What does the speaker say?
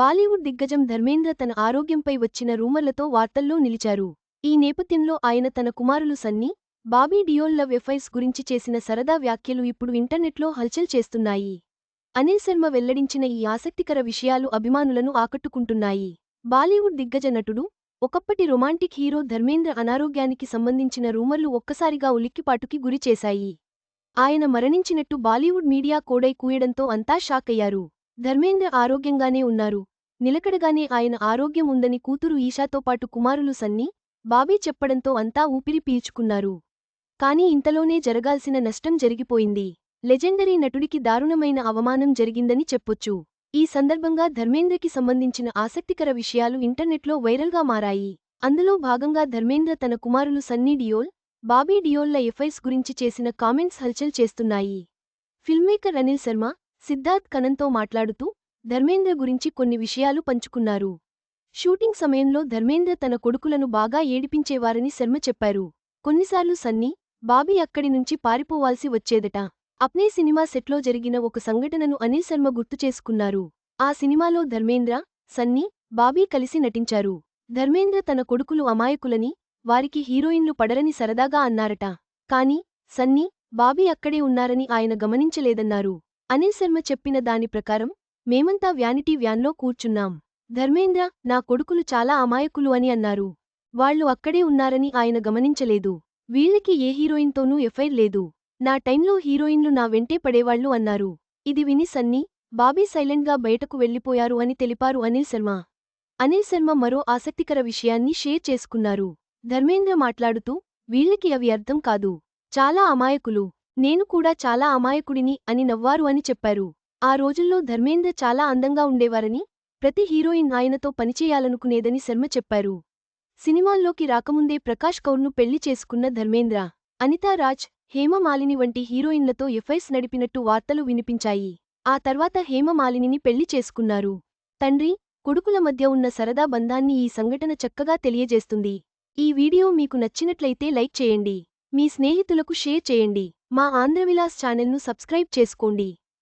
బాలీవుడ్ దిగ్గజం ధర్మేంద్ర తన ఆరోగ్యంపై వచ్చిన రూమర్లతో వార్తల్లో నిలిచారు. ఈ నేపథ్యంలో ఆయన తన కుమారులు సన్నీ బాబీ డియోల్ లవ్ ఎఫైర్స్ గురించి చేసిన సరదా వ్యాఖ్యలు ఇప్పుడు ఇంటర్నెట్లో హల్చల్ చేస్తున్నాయి. అనిల్ శర్మ వెల్లడించిన ఈ ఆసక్తికర విషయాలు అభిమానులను ఆకట్టుకుంటున్నాయి. బాలీవుడ్ దిగ్గజ నటుడు ఒకప్పటి రొమాంటిక్ హీరో ధర్మేంద్ర అనారోగ్యానికి సంబంధించిన రూమర్లు ఒక్కసారిగా ఉలిక్కిపాటుకి గురిచేశాయి ఆయన మరణించినట్టు బాలీవుడ్ మీడియా కోడై కూయడంతో అంతా షాకయ్యారు ధర్మేంద్ర ఆరోగ్యంగానే ఉన్నారు. నిలకడగానే ఆయన ఆరోగ్యం ఉందని కూతురు ఈషాతో పాటు కుమారులు సన్నీ బాబీ చెప్పడంతో అంతా ఊపిరి పీల్చుకున్నారు. కాని ఇంతలోనే జరగాల్సిన నష్టం జరిగిపోయింది. లెజెండరీ నటుడికి దారుణమైన అవమానం జరిగిందని చెప్పొచ్చు. ఈ సందర్భంగా ధర్మేంద్రకి సంబంధించిన ఆసక్తికర విషయాలు ఇంటర్నెట్లో వైరల్గా మారాయి. అందులో భాగంగా ధర్మేంద్ర తన కుమారులు సన్నీ డియోల్ బాబీ డియోల్ల ఎఫైస్ గురించి చేసిన కామెంట్స్ హల్చల్ చేస్తున్నాయి. ఫిల్మ్మేకర్ అనిల్ శర్మ సిద్ధార్థ్ కనంతో మాట్లాడుతూ ధర్మేంద్ర గురించి కొన్ని విషయాలు పంచుకున్నారు. షూటింగ్ సమయంలో ధర్మేంద్ర తన కొడుకులను బాగా ఏడిపించేవారని శర్మ చెప్పారు. కొన్నిసార్లు సన్నీ బాబీ అక్కడి నుంచి పారిపోవాల్సి వచ్చేదట. అప్నే సినిమా సెట్లో జరిగిన ఒక సంఘటనను అనిల్ శర్మ గుర్తుచేసుకున్నారు ఆ సినిమాలో ధర్మేంద్ర సన్నీ బాబీ కలిసి నటించారు. ధర్మేంద్ర తన కొడుకులు అమాయకులని వారికి హీరోయిన్లు పడరని సరదాగా అన్నారట. కాని సన్నీ బాబీ అక్కడే ఉన్నారని ఆయన గమనించలేదన్నారు. అనిల్ శర్మ చెప్పిన దాని ప్రకారం మేమంతా వ్యానిటీ వ్యాన్లో కూర్చున్నాం. ధర్మేంద్ర నా కొడుకులు చాలా అమాయకులు అని అన్నారు. వాళ్ళు అక్కడే ఉన్నారని ఆయన గమనించలేదు. వీళ్ళకి ఏ హీరోయిన్తోనూ ఎఫైర్ లేదు. నా టైంలో హీరోయిన్లు నా వెంటే పడేవాళ్ళు అన్నారు. ఇది విని సన్నీ బాబీ సైలెంట్గా బయటకు వెళ్ళిపోయారు అని తెలిపారు అనిల్ శర్మ. అనిల్ శర్మ మరో ఆసక్తికర విషయాన్ని షేర్ చేసుకున్నారు. ధర్మేంద్ర మాట్లాడుతూ వీళ్ళకి అవి అర్థం కాదు. చాలా అమాయకులు. నేను కూడా చాలా అమాయకుడిని అని నవ్వారు అని చెప్పారు. ఆ రోజుల్లో ధర్మేంద్ర చాలా అందంగా ఉండేవారని ప్రతి హీరోయిన్ ఆయనతో పనిచేయాలనుకునేదని శర్మ చెప్పారు. సినిమాల్లోకి రాకముందే ప్రకాష్ కౌర్ను పెళ్ళి చేసుకున్న ధర్మేంద్ర అనితారాజ్ హేమమాలిని వంటి హీరోయిన్లతో ఎఫ్ఐస్ నడిపినట్టు వార్తలు వినిపించాయి. ఆ తర్వాత హేమమాలినిని పెళ్ళి చేసుకున్నారు. తండ్రి కొడుకుల మధ్య ఉన్న సరదా బంధాన్ని ఈ సంఘటన చక్కగా తెలియజేస్తుంది. ఈ వీడియో మీకు నచ్చినట్లయితే లైక్ చేయండి. మీ స్నేహితులకు షేర్ చేయండి. మా ఆంధ్రవిలాస్ ఛానల్ను సబ్స్క్రైబ్ చేసుకోండి.